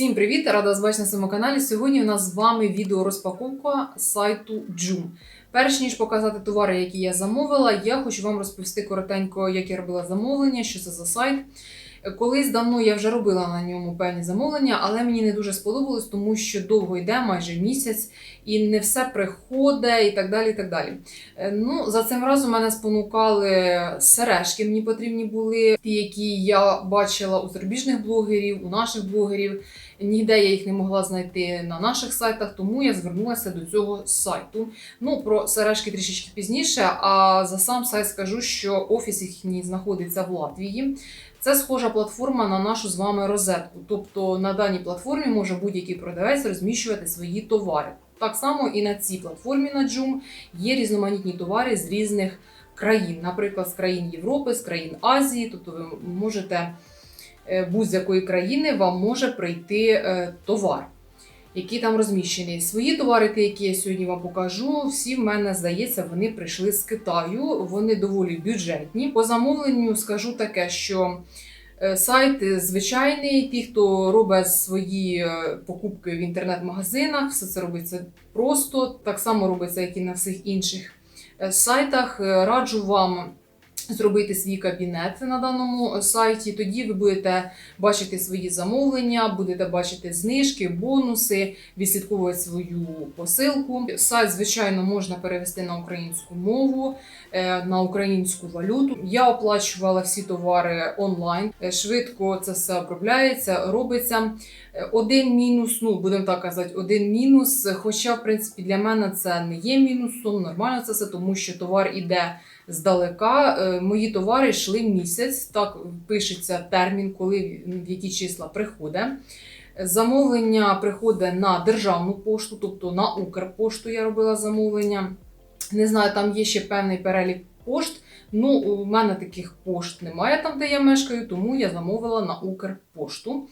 Всім привіт! Рада вас бачити на своєму каналі. Сьогодні у нас з вами відео розпаковка сайту Joom. Перш ніж показати товари, які я замовила, я хочу вам розповісти коротенько, як я робила замовлення, що це за сайт. Колись давно я вже робила на ньому певні замовлення, але мені не дуже сподобалось, тому що довго йде, майже місяць, і не все приходить, і так далі. і так далі. Е, Ну, за цим разом мене спонукали сережки. Мені потрібні були ті, які я бачила у зарубіжних блогерів, у наших блогерів. Ніде я їх не могла знайти на наших сайтах, тому я звернулася до цього сайту. Ну, про сережки трішечки пізніше. А за сам сайт скажу, що офіс їхній знаходиться в Латвії. Це схожа платформа на нашу з вами розетку. Тобто на даній платформі може будь-який продавець розміщувати свої товари. Так само і на цій платформі на Joom є різноманітні товари з різних країн, наприклад, з країн Європи, з країн Азії. Тобто ви можете е, будь-якої країни вам може прийти е, товар, який там розміщений. Свої товари, які я сьогодні вам покажу, всі в мене здається, вони прийшли з Китаю. Вони доволі бюджетні. По замовленню скажу таке, що. е, Сайт звичайний, ті, хто робить свої е, покупки в інтернет-магазинах, все це робиться просто, так само робиться, як і на всіх інших е, сайтах. Раджу вам зробити свій кабінет на даному е, сайті. Тоді ви будете бачити свої замовлення, будете бачити знижки, бонуси, відслідковувати свою посилку. Сайт, звичайно, можна перевести на українську мову, е, на українську валюту. Я оплачувала всі товари онлайн. Е, Швидко це все обробляється, робиться. Один мінус, ну будемо так казати, один мінус. Хоча, в принципі, для мене це не є мінусом, нормально це все, тому що товар іде здалека. Е, Мої товари йшли місяць. Так пишеться термін, коли в які числа приходить. Замовлення приходить на державну пошту, тобто на Укрпошту я робила замовлення. Не знаю, там є ще певний перелік пошт. Ну, у мене таких пошт немає там, де я мешкаю, тому я замовила на Укрпошту.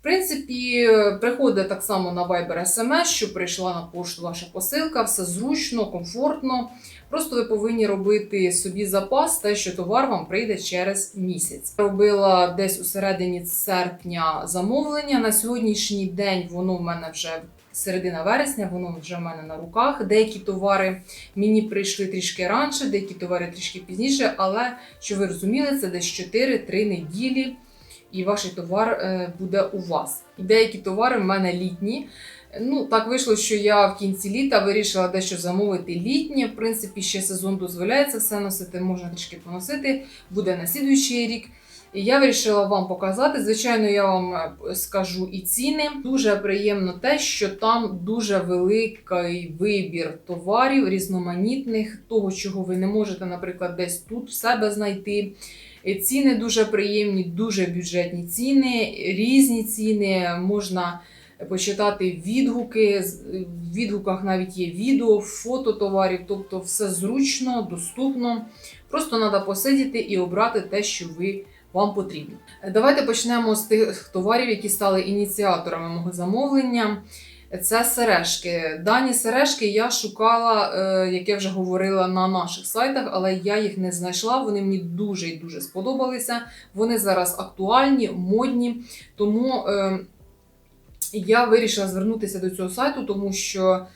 В принципі, приходить так само на Viber SMS, що прийшла на пошту ваша посилка, все зручно, комфортно. Просто ви повинні робити собі запас, те, що товар вам прийде через місяць. Робила десь у середині серпня замовлення. На сьогоднішній день воно в мене вже середина вересня, воно вже в мене на руках. Деякі товари мені прийшли трішки раніше, деякі товари трішки пізніше, але що ви розуміли, це десь 4-3 неділі. І ваш товар е, буде у вас. І деякі товари в мене літні. Ну, так вийшло, що я в кінці літа вирішила дещо замовити літнє. В принципі, ще сезон дозволяється все носити, можна трішки поносити, буде на слідуючий рік. І я вирішила вам показати. Звичайно, я вам е, скажу і ціни. Дуже приємно те, що там дуже великий вибір товарів, різноманітних, того, чого ви не можете, наприклад, десь тут в себе знайти. І Ціни дуже приємні, дуже бюджетні ціни, різні ціни. Можна почитати відгуки. В відгуках навіть є відео, фото товарів, тобто все зручно, доступно. Просто треба посидіти і обрати те, що ви. Вам потрібно. Давайте почнемо з тих товарів, які стали ініціаторами мого замовлення. Це сережки. Дані сережки я шукала, е, як я вже говорила, на наших сайтах, але я їх не знайшла. Вони мені дуже і дуже сподобалися. Вони зараз актуальні, модні. Тому е, я вирішила звернутися до цього сайту, тому що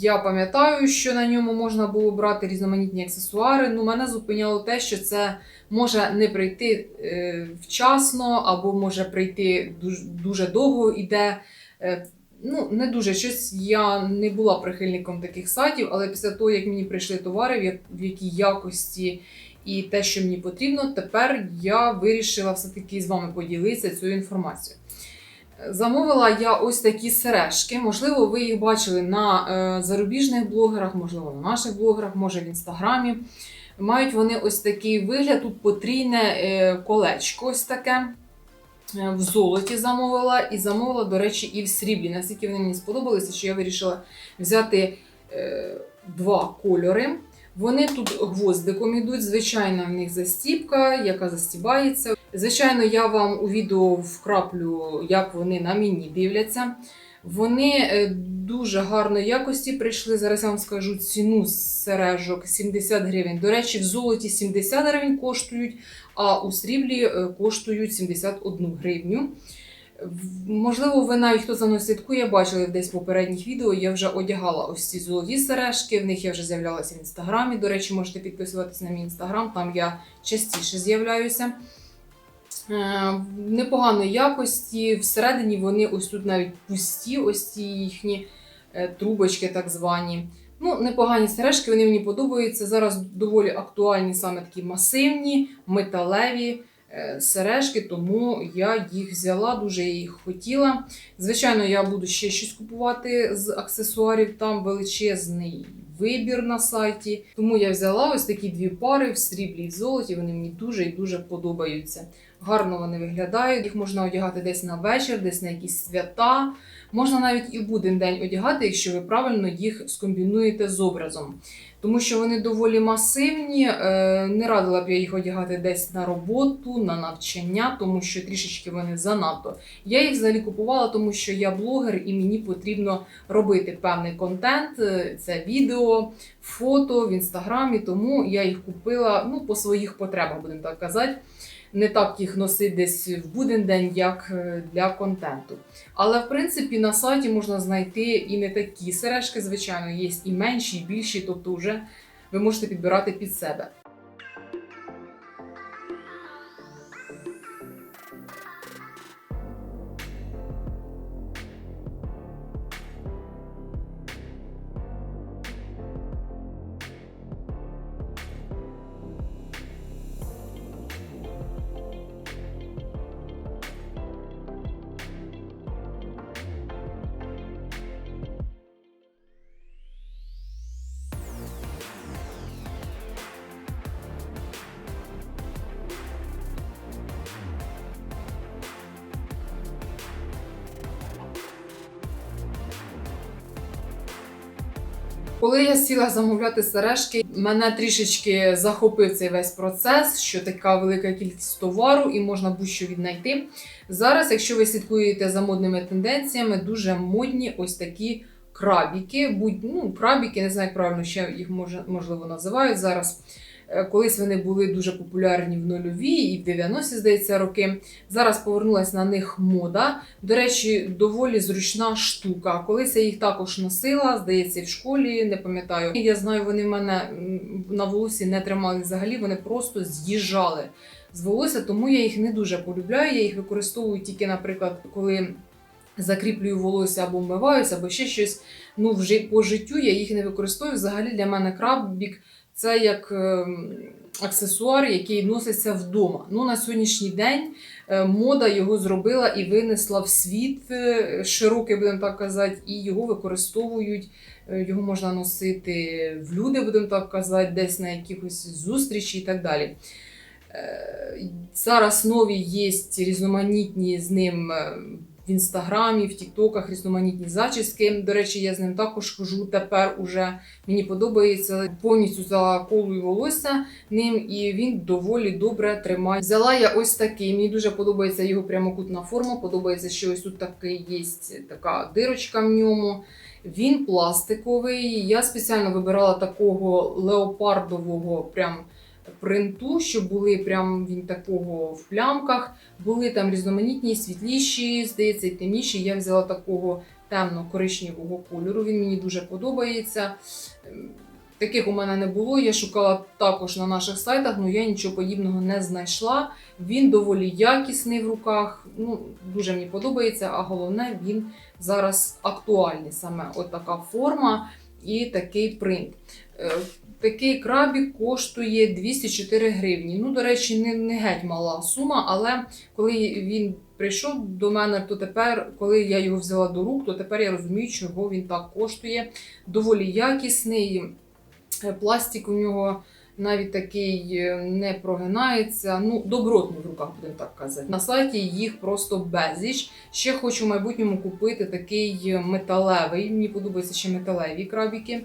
я пам'ятаю, що на ньому можна було брати різноманітні аксесуари. Ну, мене зупиняло те, що це може не прийти е, вчасно, або може прийти дуже, дуже довго іде. Е, Ну, не дуже щось я не була прихильником таких сайтів, але після того, як мені прийшли товари, в якій якості і те, що мені потрібно, тепер я вирішила все-таки з вами поділитися цією інформацією. Замовила я ось такі сережки. Можливо, ви їх бачили на е, зарубіжних блогерах, можливо, на наших блогерах, може в інстаграмі. Мають вони ось такий вигляд, тут потрійне е, колечко, ось таке. Е, В золоті замовила і замовила, до речі, і в сріблі. Наскільки вони мені сподобалися, що я вирішила взяти е, два кольори. Вони тут гвоздиком ідуть. Звичайно, в них застіпка, яка застібається. Звичайно, я вам у відео вкраплю, як вони на мені дивляться. Вони е, дуже гарної якості прийшли. Зараз я вам скажу ціну сережок 70 гривень. До речі, в золоті 70 гривень коштують, а у сріблі е, коштують 71 гривню. Можливо, ви навіть хто за мною слідкує, бачили десь в попередніх відео. Я вже одягала ось ці золоті сережки. В них я вже з'являлася в інстаграмі. До речі, можете підписуватися на мій інстаграм, там я частіше з'являюся. Е, Непоганої якості. Всередині вони ось тут навіть пусті, ось ці їхні е, трубочки, так звані. Ну, непогані сережки, вони мені подобаються. Зараз доволі актуальні саме такі масивні, металеві е, сережки, тому я їх взяла, дуже їх хотіла. Звичайно, я буду ще щось купувати з аксесуарів, там величезний вибір на сайті. Тому я взяла ось такі дві пари в сріблі і золоті. Вони мені дуже і дуже подобаються. Гарно вони виглядають. Їх можна одягати десь на вечір, десь на якісь свята. Можна навіть і в буден день одягати, якщо ви правильно їх скомбінуєте з образом. Тому що вони доволі масивні. е, Не радила б я їх одягати десь на роботу, на навчання, тому що трішечки вони занадто. Я їх взагалі купувала, тому що я блогер і мені потрібно робити певний контент. е, Це відео, фото в інстаграмі. Тому я їх купила ну, по своїх потребах, будемо так казати. Не так їх носити десь в буден день, як е, для контенту. Але в принципі на сайті можна знайти і не такі сережки, звичайно, є і менші, і більші, тобто вже ви можете підбирати під себе. Коли я сіла замовляти сережки, мене трішечки захопив цей весь процес, що така велика кількість товару і можна будь-що віднайти. Зараз, якщо ви слідкуєте за модними тенденціями, дуже модні ось такі крабіки. Будь, ну, крабіки, не знаю, як правильно ще їх можливо називають зараз. Е, Колись вони були дуже популярні в нульові і в 90-ті, здається, роки. Зараз повернулася на них мода. До речі, доволі зручна штука. Колись я їх також носила, здається, в школі, не пам'ятаю. Я знаю, вони в мене на волосі не тримали взагалі, вони просто з'їжджали з волосся, тому я їх не дуже полюбляю. Я їх використовую тільки, наприклад, коли закріплюю волосся або вмиваюся, або ще щось. Ну, вже по життю я їх не використовую. Взагалі для мене крабік це як ем, аксесуар, який носиться вдома. Ну, на сьогоднішній день е, мода його зробила і винесла в світ е, широкий, будемо так казати, і його використовують. Е, Його можна носити в люди, будемо так казати, десь на якихось зустрічі і так далі. Зараз нові є різноманітні з ним е, в інстаграмі, в Тіктоках різноманітні зачіски. До речі, я з ним також хожу тепер уже. Мені подобається повністю заколую волосся ним, і він доволі добре тримає. Взяла я ось такий. Мені дуже подобається його прямокутна форма. Подобається, що ось тут такий є така дирочка в ньому. Він пластиковий. Я спеціально вибирала такого леопардового прям принту, щоб були прям він такого в плямках. Були там різноманітні, світліші, здається, і темніші. Я взяла такого темно-коричневого кольору. Він мені дуже подобається. Ем, Таких у мене не було. Я шукала також на наших сайтах, але я нічого подібного не знайшла. Він доволі якісний в руках. Ну, дуже мені подобається, а головне, він зараз актуальний. Саме от така форма і такий принт. Е, Такий крабік коштує 204 гривні. Ну, до речі, не, не геть мала сума, але коли він прийшов до мене, то тепер, коли я його взяла до рук, то тепер я розумію, чого він так коштує. Доволі якісний. Е, Пластик у нього навіть такий е, не прогинається. Ну, добротний в руках, будемо так казати. На сайті їх просто безліч. Ще хочу в майбутньому купити такий металевий. Мені подобаються ще металеві крабіки.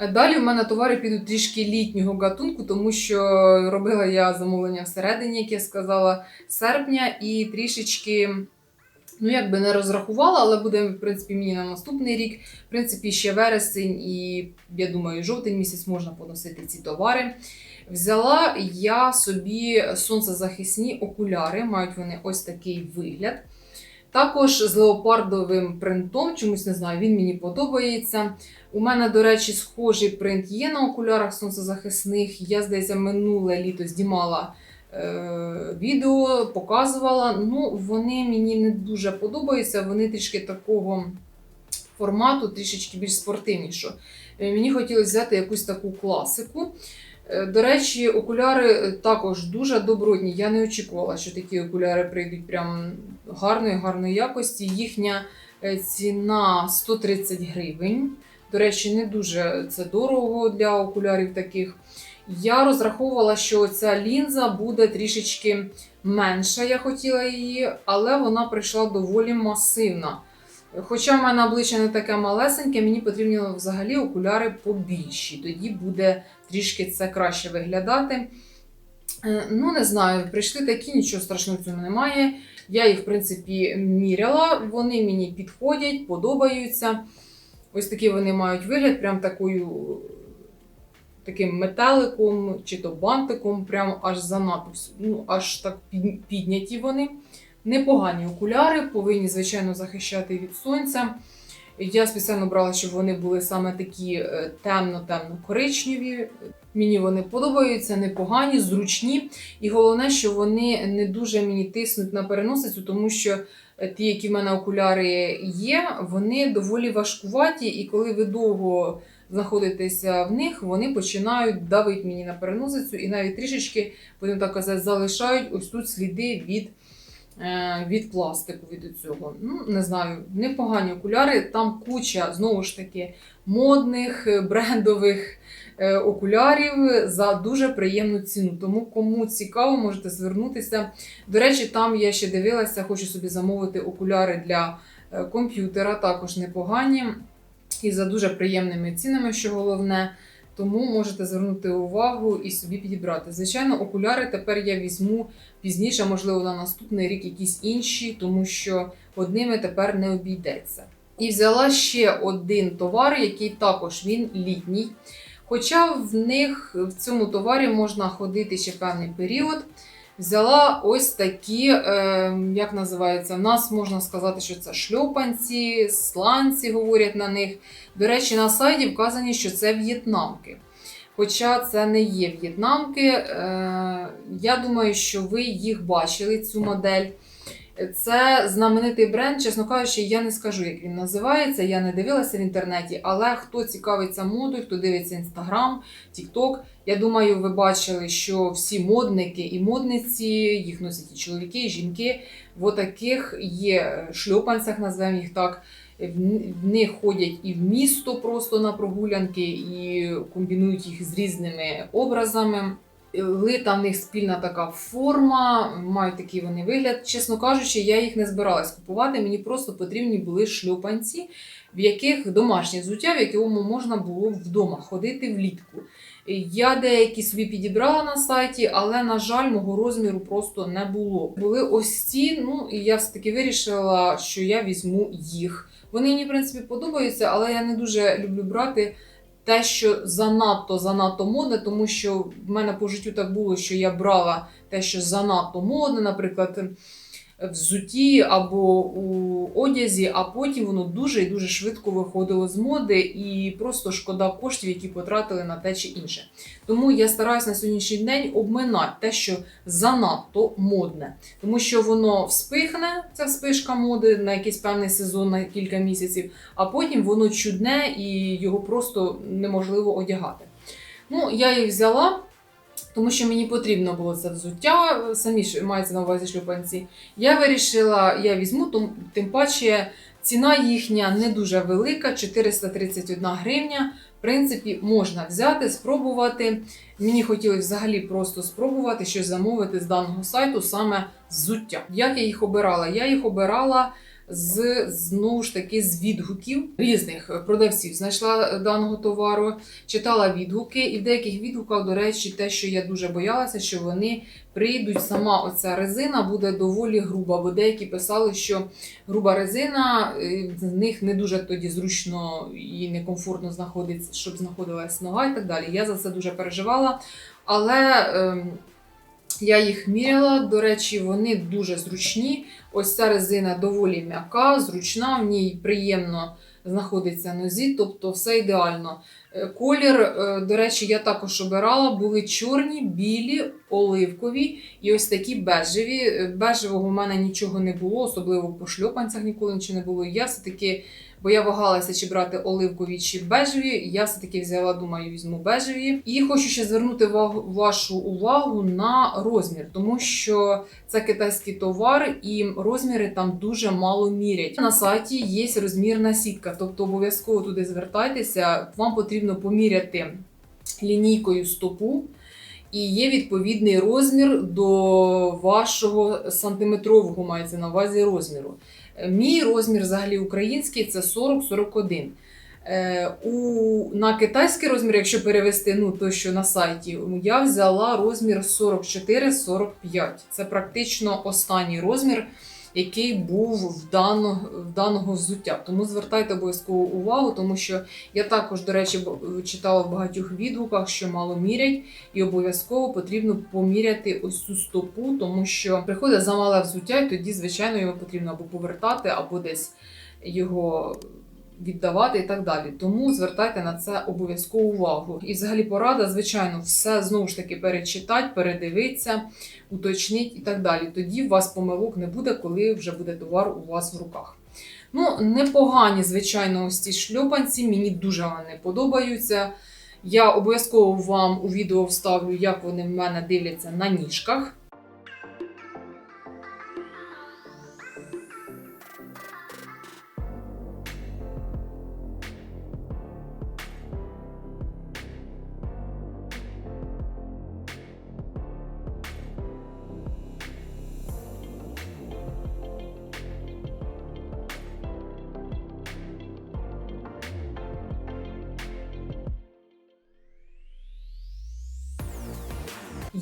Далі в мене товари підуть трішки літнього гатунку, тому що робила я замовлення всередині, як я сказала, серпня, і трішечки. Ну, якби не розрахувала, але буде, в принципі, мені на наступний рік. В принципі, ще вересень і, я думаю, жовтень місяць можна поносити ці товари. Взяла я собі сонцезахисні окуляри, мають вони ось такий вигляд. Також з леопардовим принтом, чомусь не знаю, він мені подобається. У мене, до речі, схожий принт є на окулярах сонцезахисних. Я, здається, минуле літо знімала е, відео, показувала. Ну, вони мені не дуже подобаються. Вони трішки такого формату, трішечки більш спортивнішого. Е, Мені хотілося взяти якусь таку класику. Е, До речі, окуляри е, також дуже добротні. Я не очікувала, що такі окуляри прийдуть прям гарної, гарної якості. Їхня е, ціна 130 гривень. До речі, не дуже це дорого для окулярів таких. Я розраховувала, що ця лінза буде трішечки менша, я хотіла її, але вона прийшла доволі масивна. Хоча в мене обличчя не таке малесеньке, мені потрібні взагалі окуляри побільші. Тоді буде трішки це краще виглядати. Е, Ну, не знаю, прийшли такі, нічого страшного в цьому немає. Я їх, в принципі, міряла, вони мені підходять, подобаються. Ось такі вони мають вигляд, прям такою, таким метеликом чи то бантиком, прям аж занадто, ну, аж так підняті вони. Непогані окуляри, повинні, звичайно, захищати від сонця. Я спеціально брала, щоб вони були саме такі е, темно-темно-коричневі. Мені вони подобаються, непогані, зручні. І головне, що вони не дуже мені тиснуть на переносицю, тому що е, ті, які в мене окуляри є, вони доволі важкуваті, і коли ви довго знаходитеся в них, вони починають давити мені на переносицю і навіть трішечки, будемо так казати, залишають ось тут сліди від. Е, Від пластику від цього. Ну, не знаю, непогані окуляри. Там куча, знову ж таки, модних, е, брендових е, окулярів за дуже приємну ціну. Тому кому цікаво, можете звернутися. До речі, там я ще дивилася, хочу собі замовити окуляри для комп'ютера, також непогані. І за дуже приємними цінами, що головне. Тому можете звернути увагу і собі підібрати. Звичайно, окуляри тепер я візьму пізніше, можливо, на наступний рік якісь інші, тому що одними тепер не обійдеться. І взяла ще один товар, який також він літній. Хоча в них в цьому товарі можна ходити ще певний період. Взяла ось такі, е, як називається, в нас можна сказати, що це шльопанці, сланці говорять на них. До речі, на сайті вказані, що це в'єтнамки. Хоча це не є в'єтнамки. Е, я думаю, що ви їх бачили, цю модель. Це знаменитий бренд, чесно кажучи, я не скажу, як він називається. Я не дивилася в інтернеті, але хто цікавиться модою, хто дивиться інстаграм, тікток, я думаю, ви бачили, що всі модники і модниці, їх носять і чоловіки, і жінки, в таких є шльопанцях, назвемо їх так. В них ходять і в місто просто на прогулянки, і комбінують їх з різними образами. Лита в них спільна така форма, мають такий вони вигляд. Чесно кажучи, я їх не збиралась купувати. Мені просто потрібні були шльопанці, в яких домашнє взуття, в якому можна було вдома ходити влітку. Я деякі собі підібрала на сайті, але, на жаль, мого розміру просто не було. Були ось ці, ну і я все-таки вирішила, що я візьму їх. Вони мені, в принципі, подобаються, але я не дуже люблю брати те, що занадто занадто модне, тому що в мене по життю так було, що я брала те, що занадто модне, наприклад, взутті або у одязі, а потім воно дуже і дуже швидко виходило з моди, і просто шкода коштів, які потратили на те чи інше. Тому я стараюся на сьогоднішній день обминати те, що занадто модне, тому що воно вспихне, ця вспишка моди на якийсь певний сезон на кілька місяців, а потім воно чудне і його просто неможливо одягати. Ну, я їх взяла. Тому що мені потрібно було це взуття, самі ж мається на увазі шлюпанці. Я вирішила, я візьму, тим, тим паче ціна їхня не дуже велика 431 гривня. В принципі, можна взяти, спробувати. Мені хотілося взагалі просто спробувати щось замовити з даного сайту, саме взуття. Як я їх обирала? Я їх обирала з знову ж таки з відгуків різних продавців. Знайшла даного товару, читала відгуки, і в деяких відгуках, до речі, те, що я дуже боялася, що вони прийдуть, сама оця резина буде доволі груба, бо деякі писали, що груба резина, е, з них не дуже тоді зручно і некомфортно знаходиться, щоб знаходилась нога і так далі. Я за це дуже переживала. Але ем, я їх міряла. До речі, вони дуже зручні. Ось ця резина доволі м'яка, зручна, в ній приємно знаходиться нозі, тобто все ідеально. Е, Колір, е, до речі, я також обирала, були чорні, білі, оливкові і ось такі бежеві. Е, Бежевого в мене нічого не було, особливо по шльопанцях ніколи нічого не було. Я все-таки, бо я вагалася, чи брати оливкові чи бежеві. Я все-таки взяла, думаю, візьму бежеві. І хочу ще звернути ва- вашу увагу на розмір, тому що це китайський товар, і розміри там дуже мало мірять. На сайті є розмірна сітка, тобто обов'язково туди звертайтеся. Вам потрібно поміряти лінійкою стопу. І є відповідний розмір до вашого сантиметрового, мається на увазі розміру. Мій розмір взагалі український це 40-41. Е, у, на китайський розмір, якщо перевести, ну то що на сайті, я взяла розмір 44-45. Це практично останній розмір, який був в даного, в даного взуття. Тому звертайте обов'язково увагу, тому що я також, до речі, читала в багатьох відгуках, що мало мірять, і обов'язково потрібно поміряти ось цю стопу, тому що приходить замале взуття, і тоді, звичайно, його потрібно або повертати, або десь його віддавати і так далі. Тому звертайте на це обов'язково увагу. І взагалі порада, звичайно, все знову ж таки перечитати, передивитися, уточніть і так далі. Тоді у вас помилок не буде, коли вже буде товар у вас в руках. Ну, непогані, звичайно, ось ці шльопанці. Мені дуже вони подобаються. Я обов'язково вам у відео вставлю, як вони в мене дивляться на ніжках.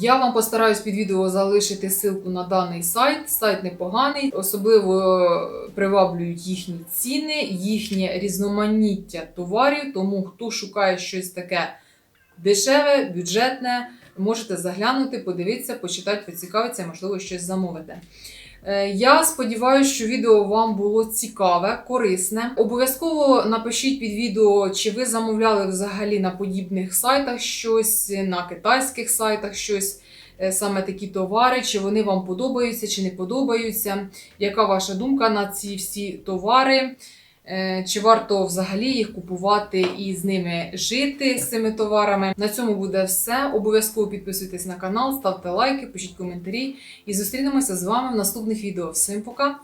Я вам постараюсь під відео залишити ссылку на даний сайт. Сайт непоганий, особливо приваблюють їхні ціни, їхнє різноманіття товарів. Тому хто шукає щось таке дешеве, бюджетне, можете заглянути, подивитися, почитати, поцікавитися, можливо, щось замовити. Е, Я сподіваюся, що відео вам було цікаве, корисне. Обов'язково напишіть під відео, чи ви замовляли взагалі на подібних сайтах щось, на китайських сайтах щось, е, саме такі товари, чи вони вам подобаються, чи не подобаються. Яка ваша думка на ці всі товари? Е, Чи варто взагалі їх купувати і з ними жити з цими товарами? На цьому буде все. Обов'язково підписуйтесь на канал, ставте лайки, пишіть коментарі і зустрінемося з вами в наступних відео. Всім пока!